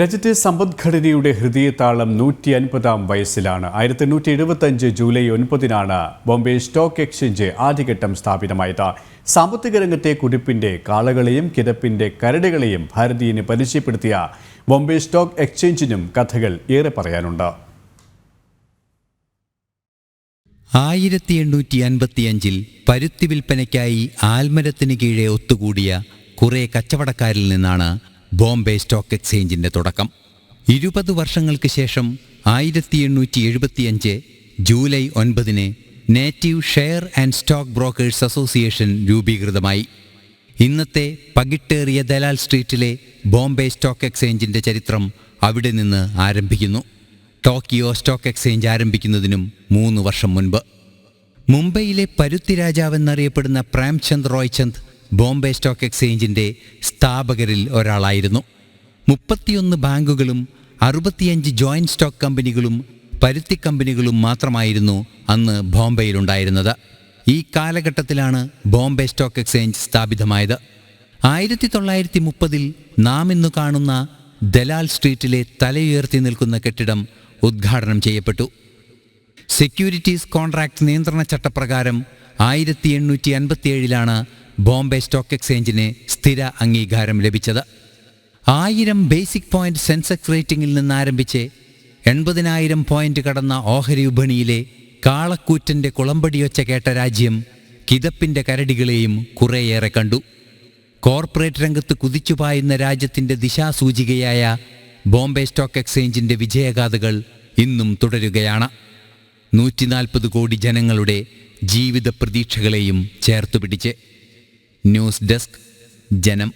രാജ്യത്തെ സമ്പദ്ഘടനയുടെ ഹൃദയത്താളം നൂറ്റി അൻപതാം വയസ്സിലാണ്. ആയിരത്തി എണ്ണൂറ്റി എഴുപത്തി അഞ്ച് ജൂലൈ ഒൻപതിനാണ് ബോംബെ സ്റ്റോക്ക് എക്സ്ചേഞ്ച് ആദ്യഘട്ടം സ്ഥാപിതമായത്. സാമ്പത്തിക രംഗത്തെ കുടിപ്പിന്റെ കാളകളെയും കിതപ്പിന്റെ കരടുകളെയും ഭാരതീയന് പരിചയപ്പെടുത്തിയ ബോംബെ സ്റ്റോക്ക് എക്സ്ചേഞ്ചിനും കഥകൾ ഏറെ പറയാനുണ്ട്. ആയിരത്തി എണ്ണൂറ്റി അൻപത്തിയഞ്ചിൽ പരുത്തി വിൽപ്പനയ്ക്കായി ആൽമരത്തിന് കീഴെ ഒത്തുകൂടിയ കുറേ കച്ചവടക്കാരിൽ നിന്നാണ് ബോംബെ സ്റ്റോക്ക് എക്സ്ചേഞ്ചിന്റെ തുടക്കം. ഇരുപത് വർഷങ്ങൾക്ക് ശേഷം ആയിരത്തി എണ്ണൂറ്റി എഴുപത്തിയഞ്ച് ജൂലൈ ഒൻപതിന് native share and stock brokers association രൂപീകൃതമായി. ഇന്നത്തെ പകിട്ടേറിയ ദലാൽ സ്ട്രീറ്റിലെ ബോംബെ സ്റ്റോക്ക് എക്സ്ചേഞ്ചിന്റെ ചരിത്രം അവിടെ നിന്ന് ആരംഭിക്കുന്നു. ടോക്കിയോ സ്റ്റോക്ക് എക്സ്ചേഞ്ച് ആരംഭിക്കുന്നതിനും മൂന്ന് വർഷം മുൻപ്. മുംബൈയിലെ പരുത്തി രാജാവെന്നറിയപ്പെടുന്ന പ്രേംചന്ദ് റോയ്ചന്ദ് ബോംബെ സ്റ്റോക്ക് എക്സ്ചേഞ്ചിന്റെ സ്ഥാപകരിൽ ഒരാളായിരുന്നു. മുപ്പത്തിയൊന്ന് ബാങ്കുകളും അറുപത്തിയഞ്ച് ജോയിന്റ് സ്റ്റോക്ക് കമ്പനികളും പരുത്തി കമ്പനികളും മാത്രമായിരുന്നു അന്ന് ബോംബെയിലുണ്ടായിരുന്നത്. ഈ കാലഘട്ടത്തിലാണ് ബോംബെ സ്റ്റോക്ക് എക്സ്ചേഞ്ച് സ്ഥാപിതമായത്. ആയിരത്തി തൊള്ളായിരത്തി മുപ്പതിൽ നാം ഇന്ന് കാണുന്ന ദലാൽ സ്ട്രീറ്റിലെ തലയുയർത്തി നിൽക്കുന്ന കെട്ടിടം ഉദ്ഘാടനം ചെയ്യപ്പെട്ടു. സെക്യൂരിറ്റീസ് കോൺട്രാക്ട് നിയന്ത്രണ ചട്ടപ്രകാരം ആയിരത്തി എണ്ണൂറ്റി അൻപത്തിയേഴിലാണ് ബോംബെ സ്റ്റോക്ക് എക്സ്ചേഞ്ചിന് സ്ഥിര അംഗീകാരം ലഭിച്ചത്. ആയിരം ബേസിക് പോയിന്റ് സെൻസെക്സ് റേറ്റിംഗിൽ നിന്ന് ആരംഭിച്ച് എൺപതിനായിരം പോയിന്റ് കടന്ന ഓഹരി വിപണിയിലെ കാളക്കൂറ്റന്റെ കുളമ്പടിയൊച്ച കേട്ട രാജ്യം കിതപ്പിന്റെ കരടികളെയും കുറേയേറെ കണ്ടു. കോർപ്പറേറ്റ് രംഗത്ത് കുതിച്ചുപായുന്ന രാജ്യത്തിന്റെ ദിശാസൂചികയായ ബോംബെ സ്റ്റോക്ക് എക്സ്ചേഞ്ചിന്റെ വിജയഗാഥകൾ ഇന്നും തുടരുകയാണ്. നൂറ്റിനാൽപ്പത് കോടി ജനങ്ങളുടെ ജീവിത പ്രതീക്ഷകളെയും ചേർത്തുപിടിച്ച് ന്യൂസ് ഡെസ്ക് ജനം